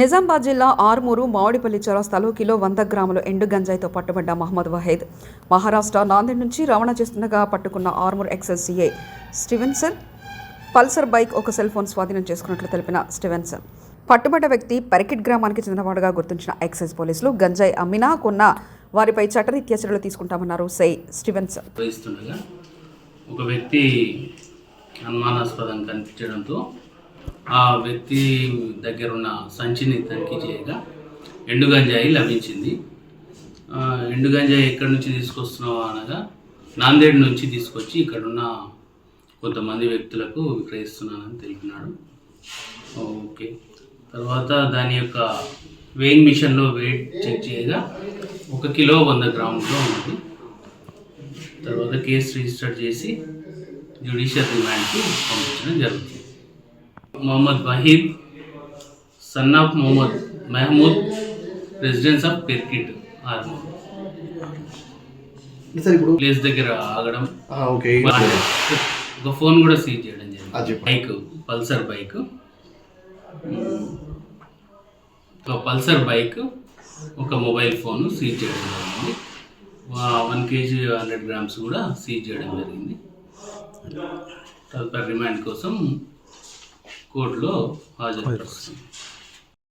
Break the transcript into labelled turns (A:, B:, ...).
A: నిజామాబాద్ జిల్లా ఆర్మూరు మామిడిపల్లి చౌరస్తాలో కిలో వంద గ్రాముల ఎండు గంజాయితో పట్టుబడ్డ మహమ్మద్ వహీద్. మహారాష్ట్ర నాందేడ్ నుంచి రవాణా చేస్తుండగా పట్టుకున్న Armoor excise CI Stevenson. Pulsar bike ఒక సెల్ ఫోన్ స్వాధీనం చేసుకున్నట్లు తెలిపిన స్టివెన్సన్. పట్టుబడ్డ వ్యక్తి పరికిట్ గ్రామానికి చెందినవాడుగా గుర్తించిన ఎక్సైజ్ పోలీసులు గంజాయి అమ్మినా కొన్న వారిపై చట్టరీత్యా చర్యలు తీసుకుంటామన్నారు సై స్టివెన్సన్.
B: ఒక వ్యక్తి అనుమానాస్పదం కనిపించడంతో ఆ వ్యక్తి దగ్గర ఉన్న సంచిని తనిఖీ చేయగా ఎండు గంజాయి లభించింది. ఎండు గంజాయి ఎక్కడి నుంచి తీసుకొస్తున్నావు అనగా నాందేడ్ నుంచి తీసుకొచ్చి ఇక్కడున్న కొంతమంది వ్యక్తులకు విక్రయిస్తున్నానని తెలిపినాడు. ఓకే. తర్వాత దాని యొక్క వెయింగ్ మిషన్లో వెయిట్ చెక్ చేయగా ఒక కిలో వంద గ్రాముల్లో ఉంది తర్వాత కేసు రిజిస్టర్ చేసి జ్యుడిషియల్ రిమాండ్కి పంపించడం జరుగుతుంది. Mohammed Waheed son of Mohammed Mehmood residence of Perkit army
C: sir ఇప్పుడు
B: ప్లేస్ దగ్గర ఆగడం.
C: ఓకే.
B: ఒక ఫోన్ కూడా సీజ్ చేయడం జరిగింది. Bike Pulsar bike. ఒక పల్సర్ బైక్ ఒక మొబైల్ ఫోన్ సీజ్ చేయడం జరిగింది. వన్ కేజీ హండ్రెడ్ గ్రామ్స్ కూడా సీజ్ చేయడం జరిగింది. తదుపరి రిమాండ్ కోసం కోర్టులో హాజరుపరుస్తుంది